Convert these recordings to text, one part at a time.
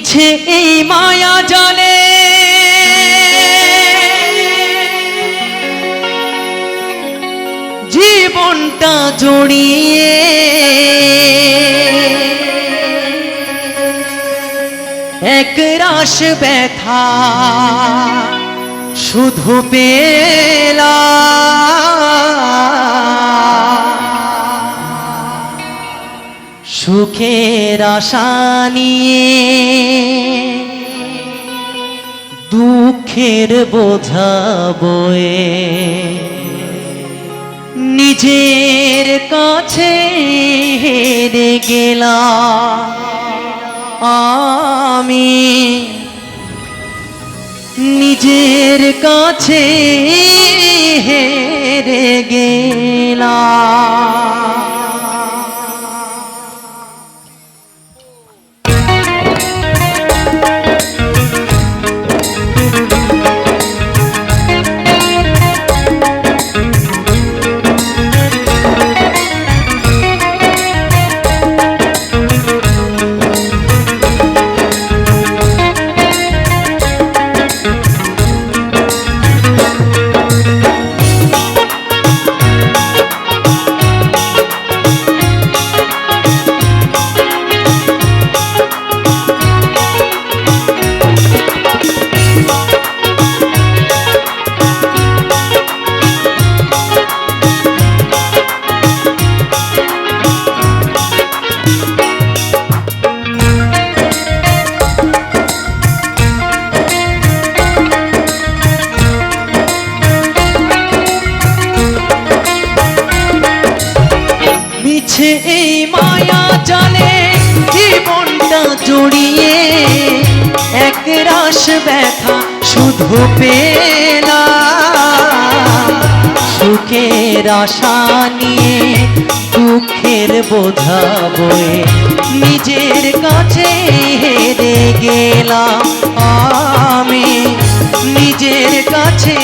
মিছে এই মায়া জালে। জীবনটা জড়িয়ে এক রাস ব্যথা শুধু পেলা সুখের আশা দুঃখের বোঝা বয়ে নিজের কাছে হেরে গেলাম। আমি নিজের কাছে হেরে গেলাম। রাস ব্যথা শুধু পেলা। সুখের আশা নিয়ে দুঃখের বোঝা বয়ে নিজের কাছে হেরে গেলাম। আমি নিজের কাছে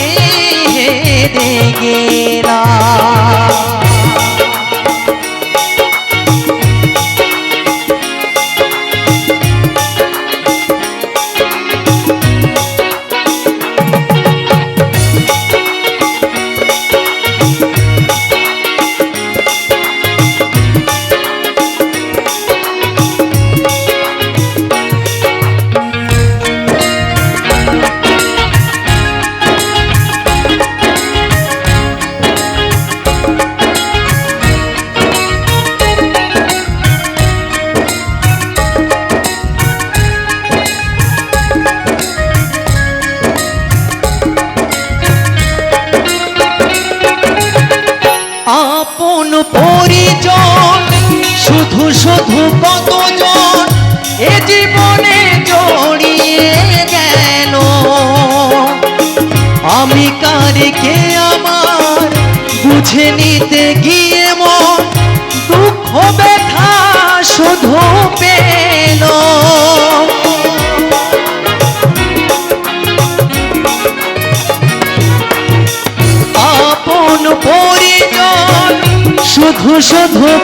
Thank পরিজন, শুধু শুধু কতজন এ জীবনে জড়িয়ে গেল? আমি কারকে আমার বুঝে নিতে গিয়ে মন, দুঃখ, ব্যথা, শুধু পেল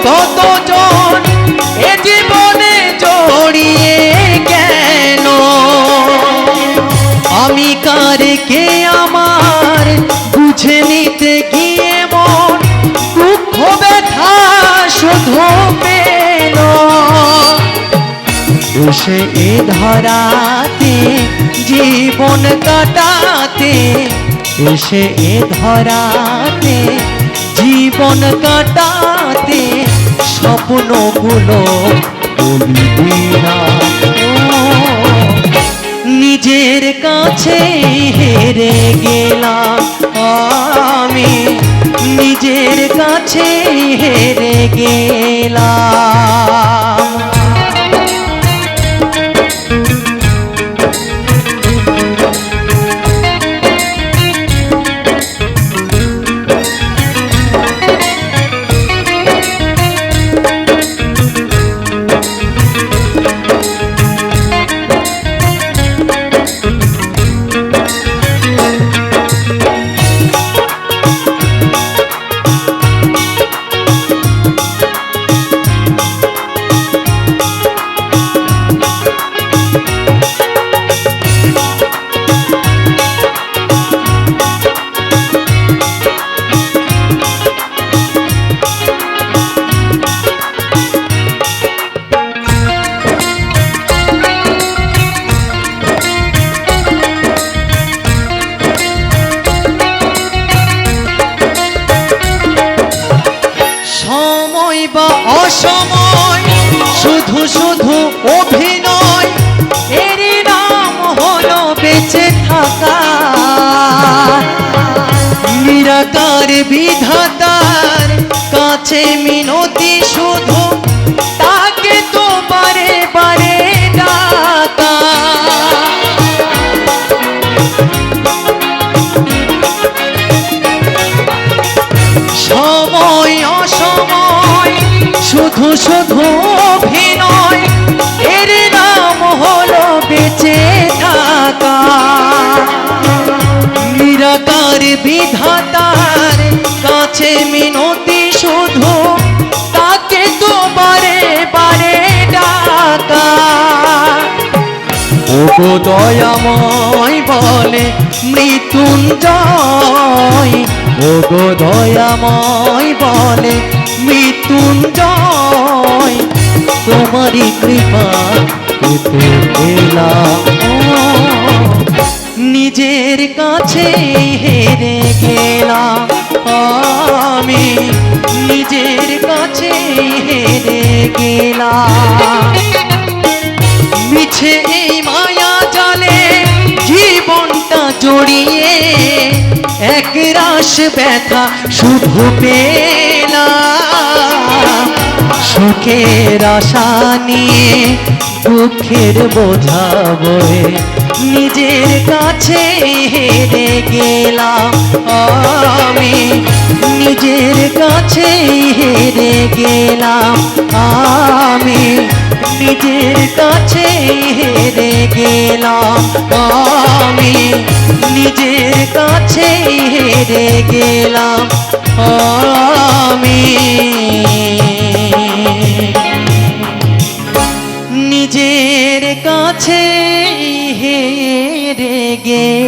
কতজন এ জীবনে জড়িয়ে কেন? আমি কে আমার বুঝে শুধু এসে এ ধরাতে, জীবন কাটাতে, এসে এ ধরাতে, জীবন কাটাতে স্বপ্নগুলো বলবি নিজের কাছে হেরে গেলাম আমি। নিজের কাছে হেরে গেলাম। বিধাতার কাছে মিনতি শুধু, তাকে তো বারে বারে সময় অসময়, শুধু শুধু অভিনয়, এর নাম হলো বেঁচে থাকা। নিরাকার বিধাতার কাছে মিনতি শুধু, তাকে তো বারে বারে ডাকা দয়াময় বলে মৃত্যুঞ্জয়, ওগো দয়াময় বলে মৃত্যুঞ্জয়, তোমারই কৃপা পেতে নিজের কাছে হেরে গেলাম। আমি নিজের কাছে হেরে গেলাম। মিছে এই মায়া জালে জীবনটা জড়িয়ে এক রাস ব্যথা শুধু পেলাম। সুখের আশা নিয়ে দুঃখের বোঝা নিজের কাছে হেরে গেলাম আমি। নিজের কাছে হেরে গেলাম আমি। নিজের কাছে হেরে গেলাম আমি। নিজের কাছে হেরে গেলাম আমি। কাছে হেরে গেলাম